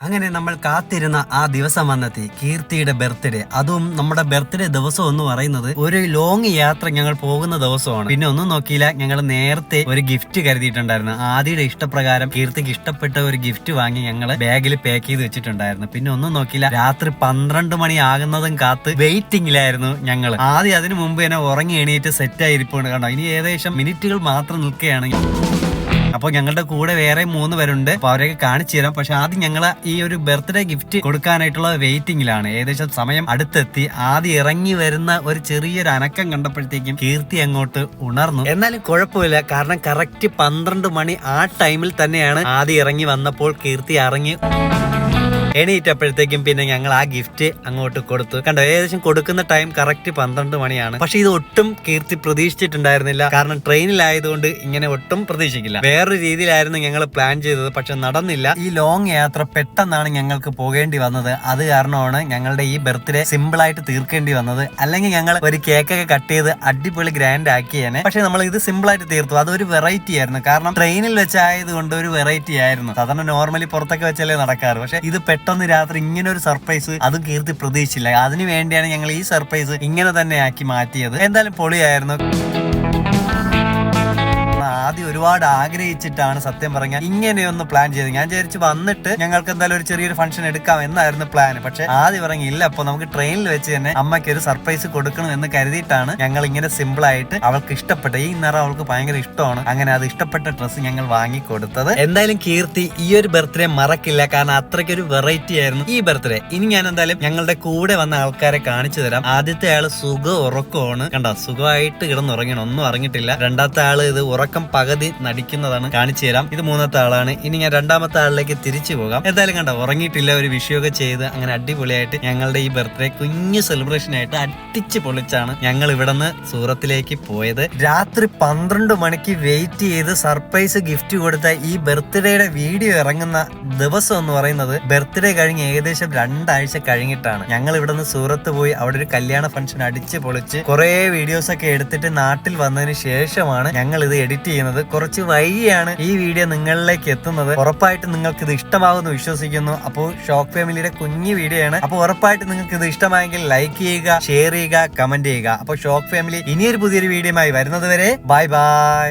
അങ്ങനെ നമ്മൾ കാത്തിരുന്ന ആ ദിവസം വന്നെത്തി. കീർത്തിയുടെ ബർത്ത്ഡേ. അതും നമ്മുടെ ബർത്ത്ഡേ ദിവസം എന്ന് പറയുന്നത് ഒരു ലോങ് യാത്ര ഞങ്ങൾ പോകുന്ന ദിവസമാണ്. പിന്നെ ഒന്നും നോക്കിയില്ല. ഞങ്ങൾ നേരത്തെ ഒരു ഗിഫ്റ്റ് കരുതിയിട്ടുണ്ടായിരുന്നു. ആദ്യയുടെ ഇഷ്ടപ്രകാരം കീർത്തിക്ക് ഇഷ്ടപ്പെട്ട ഒരു ഗിഫ്റ്റ് വാങ്ങി ഞങ്ങൾ ബാഗിൽ പാക്ക് ചെയ്ത് വെച്ചിട്ടുണ്ടായിരുന്നു. പിന്നെ ഒന്നും നോക്കിയില്ല. രാത്രി പന്ത്രണ്ട് മണി ആകുന്നതും കാത്ത് വെയിറ്റിംഗിലായിരുന്നു ഞങ്ങൾ ആദ്യം അതിനു മുമ്പ് തന്നെ ഉറങ്ങി എണീറ്റ് സെറ്റ് ആയിരിപ്പുണ്ട്. കണ്ടോ? ഇനി ഏകദേശം മിനിറ്റുകൾ മാത്രം നിൽക്കുകയാണ് അപ്പോൾ ഞങ്ങളുടെ കൂടെ വേറെ മൂന്ന് പേരുണ്ട്. അപ്പൊ അവരെയൊക്കെ കാണിച്ചു തരാം. പക്ഷെ ആദ്യം ഞങ്ങൾ ഈ ഒരു ബർത്ത്ഡേ ഗിഫ്റ്റ് കൊടുക്കാനായിട്ടുള്ള വെയിറ്റിംഗിലാണ് ഏകദേശം സമയം അടുത്തെത്തി. ആദ്യം ഇറങ്ങി വരുന്ന ഒരു ചെറിയൊരു അനക്കം കണ്ടപ്പോഴത്തേക്കും കീർത്തി അങ്ങോട്ട് ഉണർന്നു. എന്നാലും കുഴപ്പമില്ല. കാരണം കറക്റ്റ് പന്ത്രണ്ട് മണി ആ ടൈമിൽ തന്നെയാണ് ആദ്യം ഇറങ്ങി വന്നപ്പോൾ കീർത്തി ഇറങ്ങി എണീറ്റപ്പോഴത്തേക്കും പിന്നെ ഞങ്ങൾ ആ ഗിഫ്റ്റ് അങ്ങോട്ട് കൊടുത്തു. കണ്ടോ ഏകദേശം കൊടുക്കുന്ന ടൈം കറക്റ്റ് പന്ത്രണ്ട് മണിയാണ്. പക്ഷെ ഇത് ഒട്ടും കീർത്തി പ്രതീക്ഷിച്ചിട്ടുണ്ടായിരുന്നില്ല. കാരണം ട്രെയിനിലായതുകൊണ്ട് ഇങ്ങനെ ഒട്ടും പ്രതീക്ഷിക്കില്ല വേറൊരു രീതിയിലായിരുന്നു ഞങ്ങൾ പ്ലാൻ ചെയ്തത് പക്ഷെ നടന്നില്ല. ഈ ലോങ് യാത്ര പെട്ടെന്നാണ് ഞങ്ങൾക്ക് പോകേണ്ടി വന്നത്. അത് കാരണമാണ് ഞങ്ങളുടെ ഈ ബർത്ത്ഡേ സിമ്പിൾ ആയിട്ട് തീർക്കേണ്ടി വന്നത്. അല്ലെങ്കിൽ ഞങ്ങൾ ഒരു കേക്കൊക്കെ കട്ട് ചെയ്ത് അടിപൊളി ഗ്രാൻഡ് ആക്കിയേനെ. പക്ഷെ നമ്മൾ ഇത് സിമ്പിൾ ആയിട്ട് തീർത്തു. അതൊരു വെറൈറ്റി ആയിരുന്നു. കാരണം ട്രെയിനിൽ വെച്ചായത് കൊണ്ട് ഒരു വെറൈറ്റി ആയിരുന്നു. സാധാരണ നോർമലി പുറത്തൊക്കെ വെച്ചല്ലേ നടക്കാറ്. പക്ഷെ ഇത് പെട്ടെന്ന് രാത്രി ഇങ്ങനെ ഒരു സർപ്രൈസ് അത് കീർത്തി പ്രതീക്ഷിച്ചില്ല. അതിനു വേണ്ടിയാണ് ഞങ്ങൾ ഈ സർപ്രൈസ് ഇങ്ങനെ തന്നെ ആക്കി മാറ്റിയത്. എന്തായാലും പൊളിയായിരുന്നു. ഒരുപാട് ആഗ്രഹിച്ചിട്ടാണ് സത്യം പറഞ്ഞാൽ ഇങ്ങനെയൊന്ന് പ്ലാൻ ചെയ്തത്. ഞാൻ വിചാരിച്ച് വന്നിട്ട് ഞങ്ങൾക്ക് എന്തായാലും ഒരു ചെറിയൊരു ഫംഗ്ഷൻ എടുക്കാം എന്നായിരുന്നു പ്ലാൻ പക്ഷെ ആദ്യം പറഞ്ഞ ഇല്ല അപ്പൊ നമുക്ക് ട്രെയിനിൽ വെച്ച് തന്നെ അമ്മയ്ക്ക് ഒരു സർപ്രൈസ് കൊടുക്കണം എന്ന് കരുതിയിട്ടാണ് ഞങ്ങൾ ഇങ്ങനെ സിമ്പിൾ ആയിട്ട് അവൾക്ക് ഇഷ്ടപ്പെട്ട ഈ നിറം അവൾക്ക് ഭയങ്കര ഇഷ്ടമാണ്. അങ്ങനെ അത് ഇഷ്ടപ്പെട്ട ഡ്രസ്സ് ഞങ്ങൾ വാങ്ങി കൊടുത്തത് എന്തായാലും കീർത്തി ഈ ഒരു ബർത്ത്ഡേ മറക്കില്ല. കാരണം അത്രയ്ക്ക് ഒരു വെറൈറ്റി ആയിരുന്നു ഈ ബർത്ത്ഡേ ഇനി ഞാൻ എന്തായാലും ഞങ്ങളുടെ കൂടെ വന്ന ആൾക്കാരെ കാണിച്ചു തരാം. ആദ്യത്തെ ആൾ സുഖ ഉറക്കമാണ്. കണ്ടോ സുഖമായിട്ട് കിടന്നുറങ്ങണം. ഒന്നും അറിഞ്ഞിട്ടില്ല. രണ്ടാമത്തെ ആൾ ഇത് ഉറക്കം പകുതി നടിക്കുന്നതാണ് കാണിച്ചു തരാം. ഇത് മൂന്നാമത്തെ ആളാണ്. ഇനി ഞാൻ രണ്ടാമത്തെ ആളിലേക്ക് തിരിച്ചു പോകാം. എന്തായാലും കണ്ട ഉറങ്ങിയിട്ടില്ല ഒരു വിഷയമൊക്കെ ചെയ്ത് അങ്ങനെ അടിപൊളിയായിട്ട് ഞങ്ങളുടെ ഈ ബർത്ത്ഡേ കുഞ്ഞു സെലിബ്രേഷൻ ആയിട്ട് അടിച്ച് പൊളിച്ചാണ് ഞങ്ങൾ ഇവിടുന്ന് സൂറത്തിലേക്ക് പോയത്. രാത്രി പന്ത്രണ്ട് മണിക്ക് വെയിറ്റ് ചെയ്ത് സർപ്രൈസ് ഗിഫ്റ്റ് കൊടുത്ത ഈ ബർത്ത്ഡേയുടെ വീഡിയോ ഇറങ്ങുന്ന ദിവസം എന്ന് പറയുന്നത് ബർത്ത്ഡേ കഴിഞ്ഞ് ഏകദേശം രണ്ടാഴ്ച കഴിഞ്ഞിട്ടാണ്. ഞങ്ങൾ ഇവിടുന്ന് സൂറത്ത് പോയി അവിടെ ഒരു കല്യാണ ഫംഗ്ഷൻ അടിച്ച് പൊളിച്ച് കുറെ വീഡിയോസ് ഒക്കെ എടുത്തിട്ട് നാട്ടിൽ വന്നതിന് ശേഷമാണ് ഞങ്ങൾ ഇത് എഡിറ്റ് ചെയ്യുന്നത്. കുറച്ച് വൈകിയാണ് ഈ വീഡിയോ നിങ്ങളിലേക്ക് എത്തുന്നത്. ഉറപ്പായിട്ടും നിങ്ങൾക്ക് ഇത് ഇഷ്ടമാകുമെന്ന് വിശ്വസിക്കുന്നു. അപ്പോൾ ഷോക്ക് ഫാമിലിയുടെ കുഞ്ഞു വീഡിയോ ആണ് അപ്പോൾ ഉറപ്പായിട്ടും നിങ്ങൾക്ക് ഇത് ഇഷ്ടമായെങ്കിൽ ലൈക്ക് ചെയ്യുക ഷെയർ ചെയ്യുക കമന്റ് ചെയ്യുക. അപ്പോൾ ഷോക്ക് ഫാമിലി ഇനിയൊരു പുതിയൊരു വീഡിയോയുമായി വരുന്നത് വരെ. Bye bye